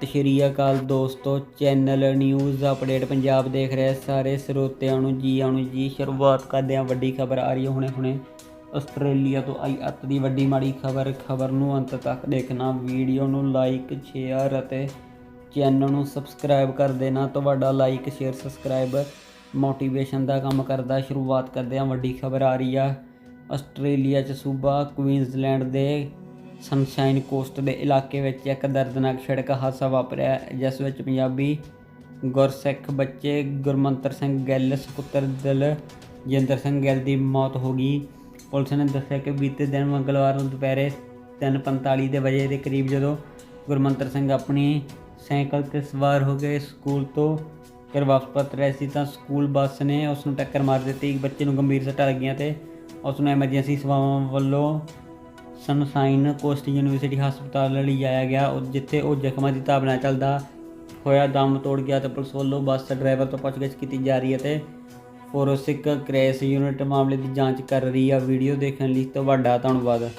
ਸਤਿ ਸ਼੍ਰੀ ਅਕਾਲ ਦੋਸਤੋ, channel news update Punjab ਦੇਖ ਰਹੇ ਸਾਰੇ ਸਰੋਤਿਆਂ ਨੂੰ ਜੀ ਆਣੂ ਜੀ। ਸ਼ੁਰੂਆਤ ਕਰਦੇ ਹਾਂ ਵੱਡੀ ਖਬਰ ਆ ਰਹੀ ਹੈ ਹੁਣੇ ਹੁਣੇ। ਆਸਟ੍ਰੇਲੀਆ ਤੋਂ ਆਈ ਅੱਤ ਦੀ ਵੱਡੀ ਮਾੜੀ ਖਬਰ ਖਬਰ ਨੂੰ ਅੰਤ ਤੱਕ ਦੇਖਣਾ। ਵੀਡੀਓ ਨੂੰ ਲਾਈਕ, ਸ਼ੇਅਰ ਅਤੇ ਚੈਨਲ ਨੂੰ ਸਬਸਕ੍ਰਾਈਬ ਕਰ ਦੇਣਾ। ਤੁਹਾਡਾ ਲਾਈਕ, ਸ਼ੇਅਰ, ਸਬਸਕ੍ਰਾਈਬ ਮੋਟੀਵੇਸ਼ਨ ਦਾ ਕੰਮ ਕਰਦਾ। ਸ਼ੁਰੂਆਤ ਕਰਦੇ ਹਾਂ ਵੱਡੀ ਖਬਰ ਆ ਰਹੀ ਆ। ਆਸਟ੍ਰੇਲੀਆ 'ਚ ਸੂਬਾ ਕੁਈਨਜ਼ਲੈਂਡ ਦੇ ਸਨਸ਼ਾਈਨ ਕੋਸਟ ਦੇ ਇਲਾਕੇ ਵਿੱਚ ਇੱਕ ਦਰਦਨਾਕ ਸੜਕ ਹਾਦਸਾ ਵਾਪਰਿਆ, ਜਿਸ ਵਿੱਚ ਪੰਜਾਬੀ ਗੁਰਸਿੱਖ ਬੱਚੇ ਗੁਰਮੰਤਰ ਸਿੰਘ ਗਿੱਲ, ਸੁਪੁੱਤਰ ਦਿਲ ਜਿੰਦਰ ਸਿੰਘ ਗਿੱਲ ਦੀ ਮੌਤ ਹੋ ਗਈ। ਪੁਲਿਸ ਨੇ ਦੱਸਿਆ ਕਿ ਬੀਤੇ ਦਿਨ ਮੰਗਲਵਾਰ ਨੂੰ ਦੁਪਹਿਰੇ 3:45 ਦੇ ਵਜੇ ਦੇ ਕਰੀਬ ਜਦੋਂ ਗੁਰਮੰਤਰ ਸਿੰਘ ਆਪਣੀ ਸਾਈਕਲ ਤੇ ਸਵਾਰ ਹੋ ਕੇ ਸਕੂਲ ਤੋਂ ਘਰ ਵਾਪਸ ਪਰਤ ਰਿਹਾ ਸੀ ਤਾਂ ਸਕੂਲ ਬੱਸ ਨੇ ਉਸ ਨੂੰ ਟੱਕਰ ਮਾਰ ਦਿੱਤੀ। ਬੱਚੇ ਨੂੰ ਗੰਭੀਰ ਸੱਟਾਂ ਲੱਗੀਆਂ ਤੇ ਉਸ ਨੂੰ ਐਮਰਜੈਂਸੀ ਸੇਵਾਵਾਂ ਵੱਲੋਂ ਸਨਸਾਈਨ ਕੋਸਟ ਯੂਨੀਵਰਸਿਟੀ ਹਸਪਤਾਲ ਲਈ ਜਾਇਆ ਗਿਆ। ਜਿੱਥੇ ਉਹ ਜ਼ਖਮਾਂ ਦੀ ਤਾਬ ਨਾਲ ਚੱਲਦਾ ਹੋਇਆ ਦਮ ਤੋੜ ਗਿਆ ਤੇ ਪੁਲਿਸ ਵੱਲੋਂ ਬੱਸ ਡਰਾਈਵਰ ਤੋਂ ਪੁੱਛਗਿੱਛ ਕੀਤੀ ਜਾ ਰਹੀ ਹੈ ਤੇ ਫੋਰੈਂਸਿਕ ਕ੍ਰੈਸ਼ ਯੂਨਿਟ ਮਾਮਲੇ ਦੀ ਜਾਂਚ ਕਰ ਰਹੀ ਹੈ ਵੀਡੀਓ ਦੇਖਣ ਲਈ ਤੁਹਾਡਾ ਧੰਨਵਾਦ।